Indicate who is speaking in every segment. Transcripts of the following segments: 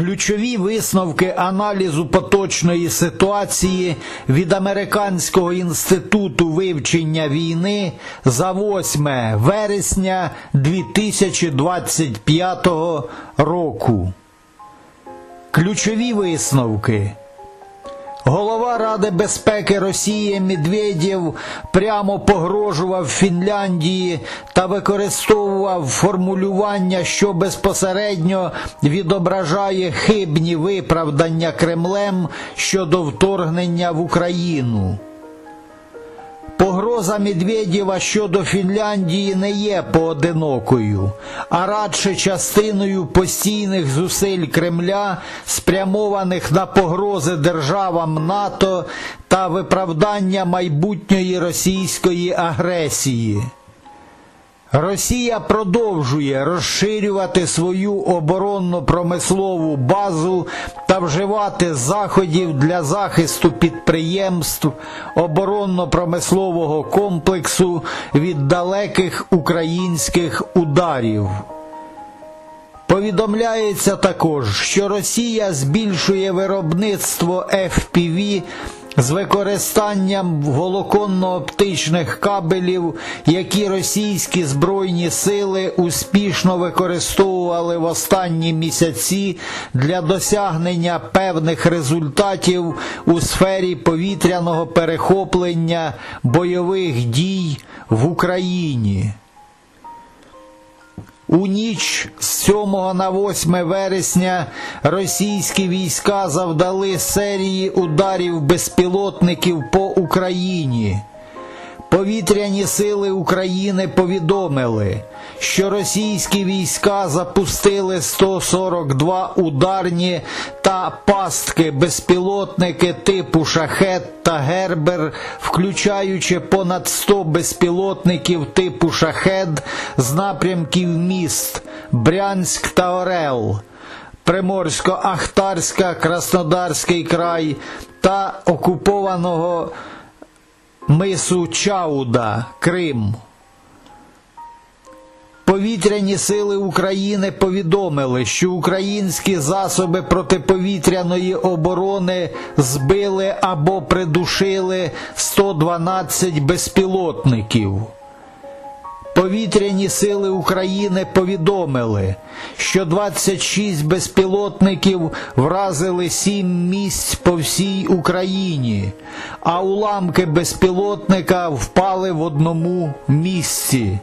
Speaker 1: Ключові висновки аналізу поточної ситуації від Американського інституту вивчення війни за 8 вересня 2025 року. Ключові висновки. Голова Ради безпеки Росії Медведєв прямо погрожував Фінляндії та використовував формулювання, що безпосередньо відображає хибні виправдання Кремлем щодо вторгнення в Україну. Погроза Медведєва щодо Фінляндії не є поодинокою, а радше частиною постійних зусиль Кремля, спрямованих на погрози державам НАТО та виправдання майбутньої російської агресії. Росія продовжує розширювати свою оборонно-промислову базу та вживати заходів для захисту підприємств оборонно-промислового комплексу від далеких українських ударів. Повідомляється також, що Росія збільшує виробництво FPV з використанням волоконно-оптичних кабелів, які російські збройні сили успішно використовували в останні місяці для досягнення певних результатів у сфері повітряного перехоплення бойових дій в Україні. У ніч з 7 на 8 вересня російські війська завдали серії ударів безпілотників по Україні. Повітряні сили України повідомили, що російські війська запустили 142 ударні та пастки безпілотники типу шахет та гербер, включаючи понад 100 безпілотників типу шахед з напрямків міст Брянськ та Орел. Приморсько-Ахтарська, Краснодарський край та окупованого мису Чауда, Крим. Повітряні сили України повідомили, що українські засоби протиповітряної оборони збили або придушили 112 безпілотників. Повітряні сили України повідомили, що 26 безпілотників вразили 7 місць по всій Україні, а уламки безпілотника впали в одному місці.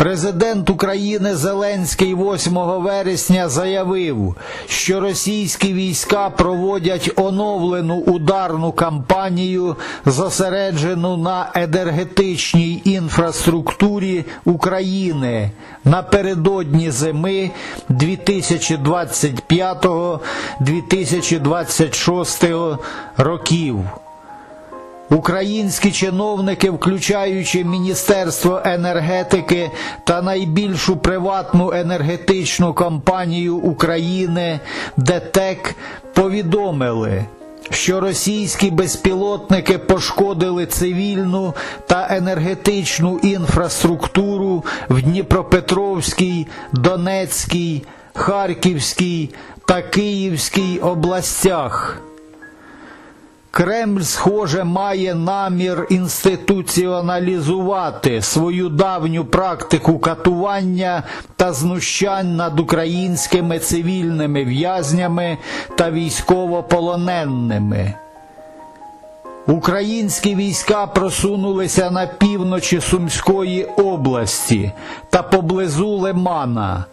Speaker 1: Президент України Зеленський 8 вересня заявив, що російські війська проводять оновлену ударну кампанію, зосереджену на енергетичній інфраструктурі України напередодні зими 2025-2026 років. Українські чиновники, включаючи Міністерство енергетики та найбільшу приватну енергетичну компанію України ДТЕК, повідомили, що російські безпілотники пошкодили цивільну та енергетичну інфраструктуру в Дніпропетровській, Донецькій, Харківській та Київській областях. Кремль, схоже, має намір інституціоналізувати свою давню практику катування та знущань над українськими цивільними в'язнями та військовополоненими. Українські війська просунулися на півночі Сумської області та поблизу Лимана.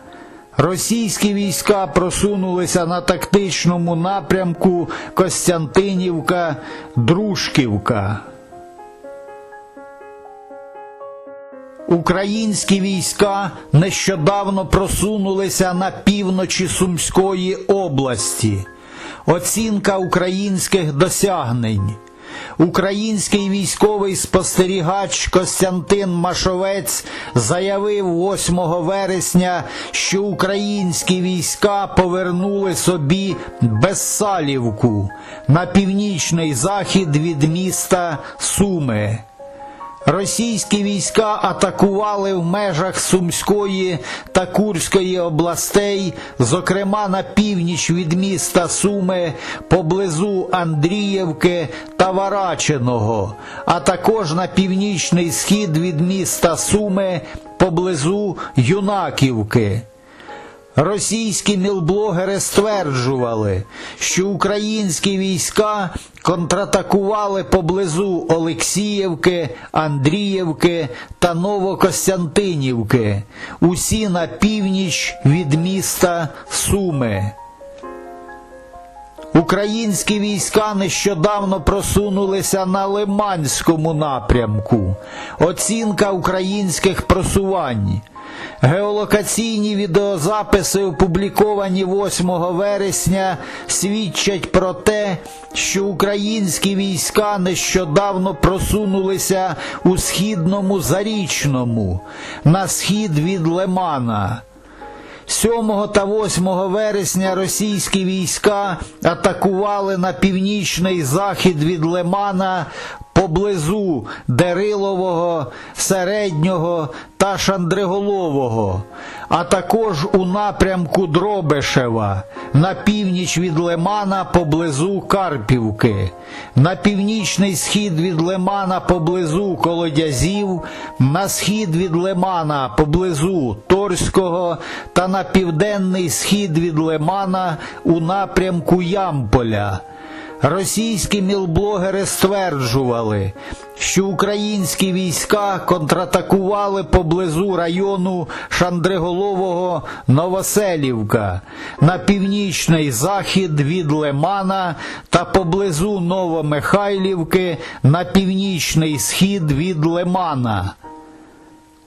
Speaker 1: Російські війська просунулися на тактичному напрямку Костянтинівка, Дружківка. Українські війська нещодавно просунулися на півночі Сумської області. Оцінка українських досягнень. Український військовий спостерігач Костянтин Машовець заявив 8 вересня, що українські війська повернули собі Безсалівку на північний захід від міста Суми. Російські війська атакували в межах Сумської та Курської областей, зокрема на північ від міста Суми, поблизу Андріївки та а також на північний схід від міста Суми поблизу Юнаківки. Російські мілблогери стверджували, що українські війська контратакували поблизу Олексіївки, Андріївки та Новокостянтинівки, усі на північ від міста Суми. Українські війська нещодавно просунулися на Лиманському напрямку. Оцінка українських просувань. Геолокаційні відеозаписи, опубліковані 8 вересня, свідчать про те, що українські війська нещодавно просунулися у східному зарічному, на схід від Лимана. 7 та 8 вересня російські війська атакували на північний захід від Лимана поблизу Дерилового, Середнього та Шандриголового, а також у напрямку Дробешева на північ від Лимана поблизу Карпівки, на північний схід від Лимана поблизу Колодязів, на схід від Лимана поблизу Торського та на південний схід від Лимана у напрямку Ямполя. Російські мілблогери стверджували, що українські війська контратакували поблизу району Шандриголового Новоселівка на північний захід від Лимана та поблизу Новомихайлівки на північний схід від Лимана.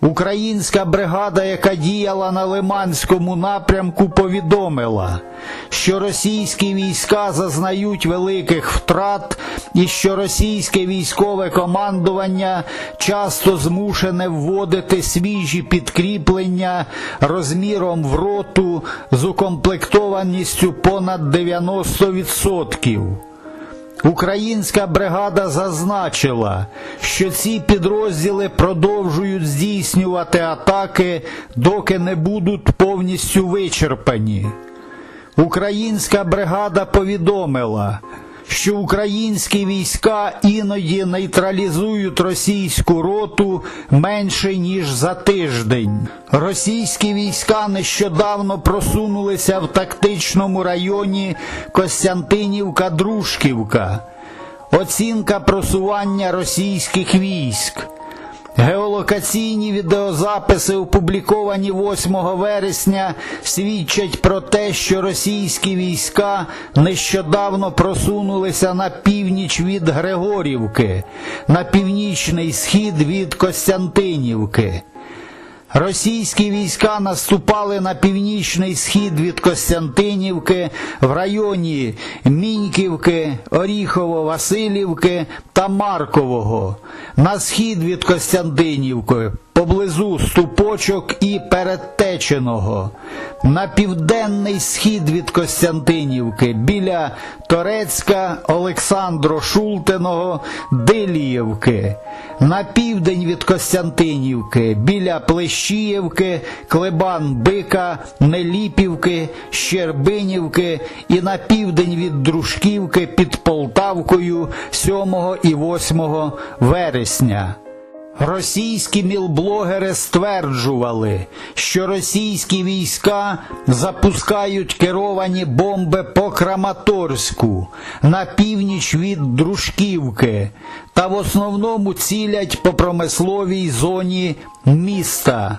Speaker 1: Українська бригада, яка діяла на Лиманському напрямку, повідомила, що російські війська зазнають великих втрат і що російське військове командування часто змушене вводити свіжі підкріплення розміром в роту з укомплектованістю понад 90%. Українська бригада зазначила, що ці підрозділи продовжують здійснювати атаки, доки не будуть повністю вичерпані. Українська бригада повідомила, що українські війська іноді нейтралізують російську роту менше ніж за тиждень. Російські війська нещодавно просунулися в тактичному районі Костянтинівка-Дружківка. Оцінка просування російських військ. Геолокаційні відеозаписи, опубліковані 8 вересня, свідчать про те, що російські війська нещодавно просунулися на північ від Григорівки, на північний схід від Костянтинівки. Російські війська наступали на північний схід від Костянтинівки в районі Міньківки, Оріхово-Василівки та Маркового, на схід від Костянтинівки поблизу Ступочок і Передтеченого, на південний схід від Костянтинівки біля Торецька, Олександро Шултиного, Диліївки, на південь від Костянтинівки біля Плещіївки, Клебан Бика, Неліпівки, Щербинівки і на південь від Дружківки під Полтавкою 7 і 8 вересня. Російські мілблогери стверджували, що російські війська запускають керовані бомби по Краматорську на північ від Дружківки та в основному цілять по промисловій зоні міста.